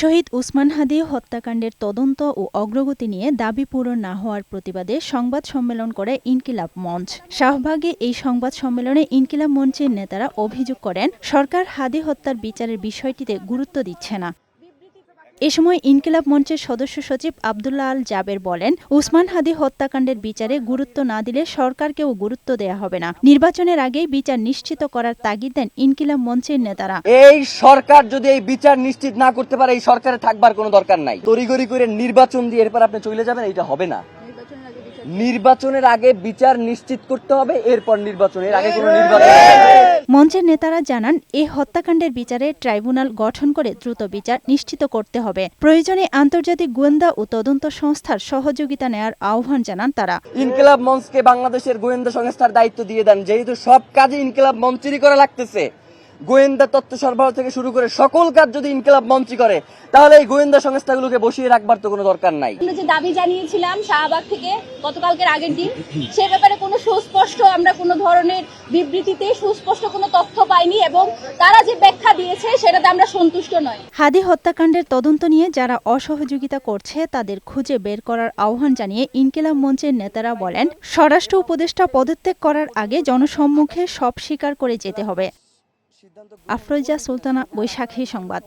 শহীদ উসমান হাদি হত্যাকাণ্ডের তদন্ত ও অগ্রগতি নিয়ে দাবি পূরণ না হওয়ার প্রতিবাদে সংবাদ সম্মেলন করে ইনকিলাব মঞ্চ। শাহবাগে এই সংবাদ সম্মেলনে ইনকিলাব মঞ্চের নেতারা অভিযোগ করেন, সরকার হাদি হত্যার বিচারের বিষয়টিতে গুরুত্ব দিচ্ছে না। এ সময় ইনকিলাব মঞ্চের সদস্য সচিব আবদুল্লাহ আল জাবের বলেন, উসমান হাদি হত্যাকাণ্ডের বিচারে গুরুত্ব না দিলে সরকারকেও গুরুত্ব দেয়া হবে না। নির্বাচনের আগেই বিচার নিশ্চিত করার তাগিদ দেন ইনকিলাব মঞ্চের নেতারা। এই সরকার যদি এই বিচার নিশ্চিত না করতে পারে, এই সরকারে থাকবার কোনো দরকার নাই। তড়িগড়ি করে নির্বাচন দিয়ে এরপর আপনি চলে যাবেন এটা হবে না। নির্বাচনের আগে বিচার নিশ্চিত করতে হবে এরপর নির্বাচনের আগে কোনো নির্বাচন মঞ্চের নেতারা জানান এই হত্যাকাণ্ডের বিচারে ট্রাইব্যুনাল গঠন করে দ্রুত বিচার নিশ্চিত করতে হবে। প্রয়োজনে আন্তর্জাতিক গোয়েন্দা ও তদন্ত সংস্থার সহযোগিতা নেয়ার আহ্বান জানান তারা। ইনকিলাব মঞ্চকে বাংলাদেশের গোয়েন্দা সংস্থার দায়িত্ব দিয়ে দেন যেহেতু সব কাজে ইনকিলাব মঞ্চেরই করা লাগতেছে। গোয়েন্দা তথ্য সরবরাহ থেকে শুরু করে সকল কাজ যদি ইনকিলাব মঞ্চই করে তাহলে এই গোয়েন্দা সংস্থাগুলোকে বসিয়ে রাখবার তো কোনো দরকার নাই। আমরা যে দাবি জানিয়েছিলাম শাহবাগ থেকে গতকালকের আগের দিন সে ব্যাপারে কোনো সুস্পষ্ট আমরা কোনো ধরনের বিবৃতিতে সুস্পষ্ট কোনো তথ্য পাইনি এবং তারা যে ব্যাখ্যা দিয়েছে সেটাতে আমরা সন্তুষ্ট নয় হাদি হত্যাকাণ্ডের তদন্ত নিয়ে যারা অসহযোগিতা করছে তাদের খুঁজে বের করার আহ্বান জানিয়ে ইনকিলাব মঞ্চের নেতারা বলেন স্বরাষ্ট্র উপদেষ্টা পদত্যাগ করার আগে জনসম্মুখে সব স্বীকার করে যেতে হবে। আফরোজা সুলতানা বৈশাখী সংবাদ।